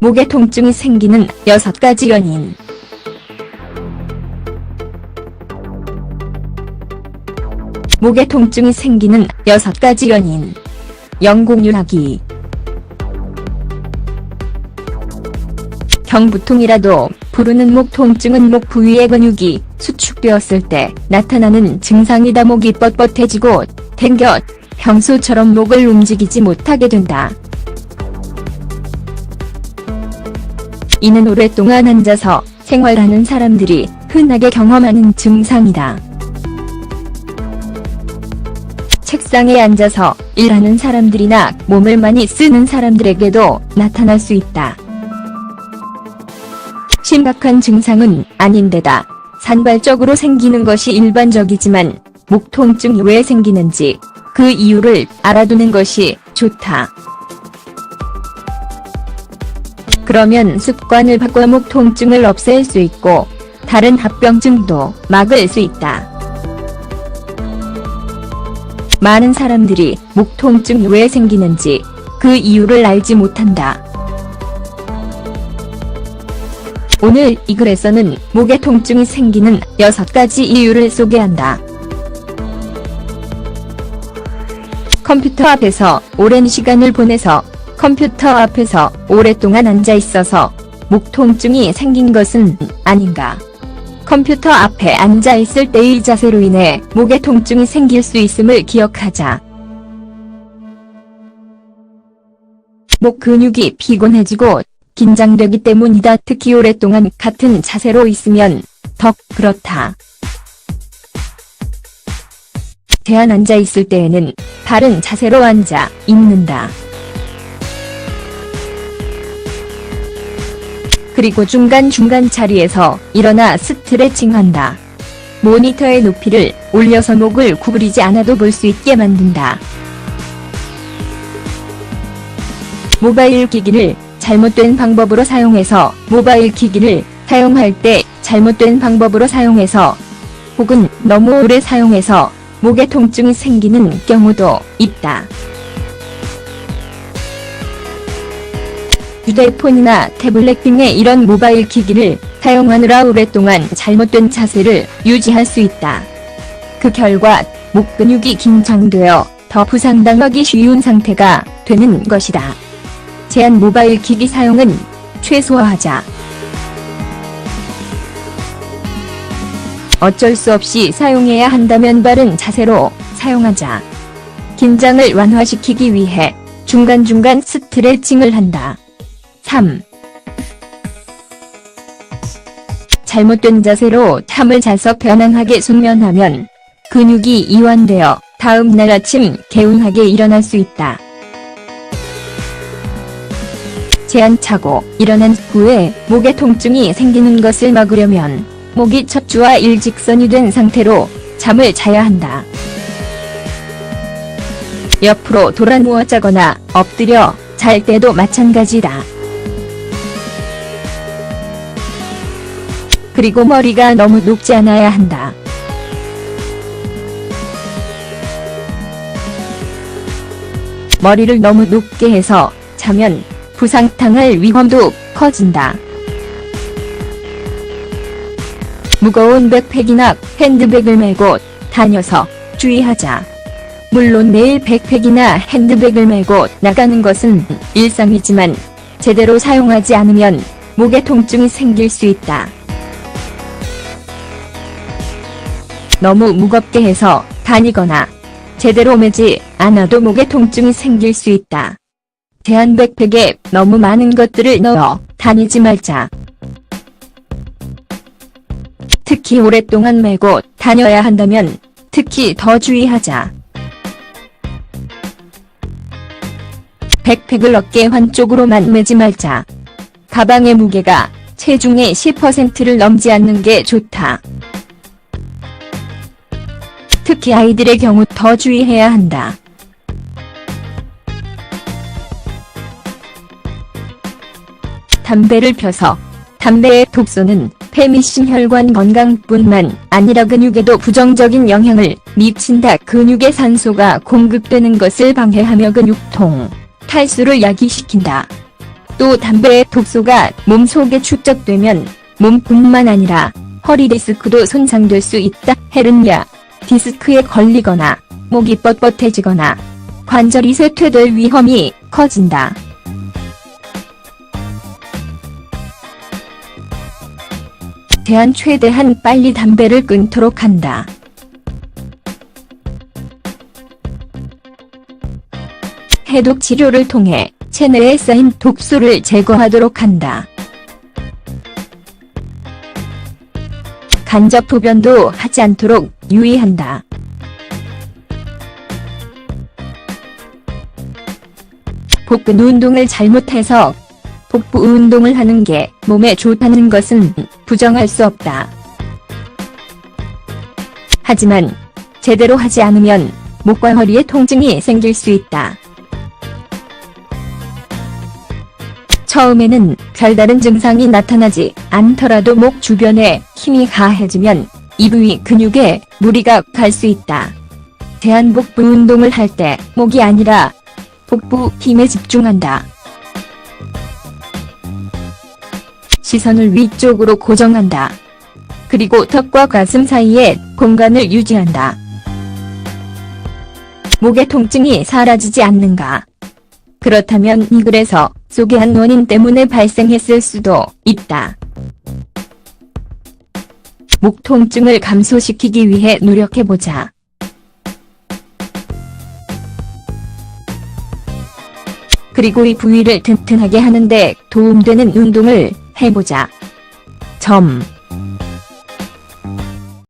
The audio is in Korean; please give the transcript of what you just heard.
목에 통증이 생기는 여섯 가지 연인. 목에 통증이 생기는 여섯 가지 연인. 영국 유학이 경부통이라도 부르는 목 통증은 목 부위의 근육이 수축되었을 때 나타나는 증상이다 목이 뻣뻣해지고 댕겨 평소처럼 목을 움직이지 못하게 된다. 이는 오랫동안 앉아서 생활하는 사람들이 흔하게 경험하는 증상이다. 책상에 앉아서 일하는 사람들이나 몸을 많이 쓰는 사람들에게도 나타날 수 있다. 심각한 증상은 아닌데다 산발적으로 생기는 것이 일반적이지만 목 통증이 왜 생기는지 그 이유를 알아두는 것이 좋다. 그러면 습관을 바꿔 목 통증을 없앨 수 있고 다른 합병증도 막을 수 있다. 많은 사람들이 목 통증이 왜 생기는지 그 이유를 알지 못한다. 오늘 이 글에서는 목에 통증이 생기는 6가지 이유를 소개한다. 컴퓨터 앞에서 오랜 시간을 보내서 컴퓨터 앞에서 오랫동안 앉아 있어서 목 통증이 생긴 것은 아닌가. 컴퓨터 앞에 앉아 있을 때의 자세로 인해 목에 통증이 생길 수 있음을 기억하자. 목 근육이 피곤해지고 긴장되기 때문이다. 특히 오랫동안 같은 자세로 있으면 더 그렇다. 대안 앉아 있을 때에는 바른 자세로 앉아 있는다. 그리고 중간중간 자리에서 일어나 스트레칭한다. 모니터의 높이를 올려서 목을 구부리지 않아도 볼 수 있게 만든다. 모바일 기기를 잘못된 방법으로 사용해서 모바일 기기를 사용할 때 잘못된 방법으로 사용해서 혹은 너무 오래 사용해서 목에 통증이 생기는 경우도 있다. 휴대폰이나 태블릿 등의 이런 모바일 기기를 사용하느라 오랫동안 잘못된 자세를 유지할 수 있다. 그 결과 목 근육이 긴장되어 더 부상당하기 쉬운 상태가 되는 것이다. 제한 모바일 기기 사용은 최소화하자. 어쩔 수 없이 사용해야 한다면 바른 자세로 사용하자. 긴장을 완화시키기 위해 중간중간 스트레칭을 한다. 3. 잘못된 자세로 잠을 자서 편안하게 숙면하면 근육이 이완되어 다음 날 아침 개운하게 일어날 수 있다. 제안 차고 일어난 후에 목에 통증이 생기는 것을 막으려면 목이 척추와 일직선이 된 상태로 잠을 자야 한다. 옆으로 돌아 누워 자거나 엎드려 잘 때도 마찬가지다. 그리고 머리가 너무 높지 않아야 한다. 머리를 너무 높게 해서 자면 부상당할 위험도 커진다. 무거운 백팩이나 핸드백을 메고 다녀서 주의하자. 물론 매일 백팩이나 핸드백을 메고 나가는 것은 일상이지만 제대로 사용하지 않으면 목에 통증이 생길 수 있다. 너무 무겁게 해서 다니거나 제대로 매지 않아도 목에 통증이 생길 수 있다. 대한 백팩에 너무 많은 것들을 넣어 다니지 말자. 특히 오랫동안 메고 다녀야 한다면 특히 더 주의하자. 백팩을 어깨 한쪽으로만 매지 말자. 가방의 무게가 체중의 10%를 넘지 않는 게 좋다. 특히 아이들의 경우 더 주의해야 한다. 담배를 펴서 담배의 독소는 페미심 혈관 건강뿐만 아니라 근육에도 부정적인 영향을 미친다. 근육에 산소가 공급되는 것을 방해하며 근육통, 탈수를 야기시킨다. 또 담배의 독소가 몸속에 축적되면 몸뿐만 아니라 허리 디스크도 손상될 수 있다. 헤르니아, 디스크에 걸리거나 목이 뻣뻣해지거나 관절이 쇠퇴될 위험이 커진다. 대한 최대한 빨리 담배를 끊도록 한다. 해독 치료를 통해 체내에 쌓인 독소를 제거하도록 한다. 간접 소변도 하지 않도록 유의한다. 복근 운동을 잘못해서 복부 운동을 하는 게 몸에 좋다는 것은 부정할 수 없다. 하지만 제대로 하지 않으면 목과 허리에 통증이 생길 수 있다. 처음에는 별다른 증상이 나타나지 않더라도 목 주변에 힘이 가해지면 이 부위 근육에 무리가 갈 수 있다. 대한복부 운동을 할 때 목이 아니라 복부 힘에 집중한다. 시선을 위쪽으로 고정한다. 그리고 턱과 가슴 사이에 공간을 유지한다. 목의 통증이 사라지지 않는가? 그렇다면 이 글에서 소개한 원인 때문에 발생했을 수도 있다. 목 통증을 감소시키기 위해 노력해보자. 그리고 이 부위를 튼튼하게 하는데 도움되는 운동을 해보자. 점.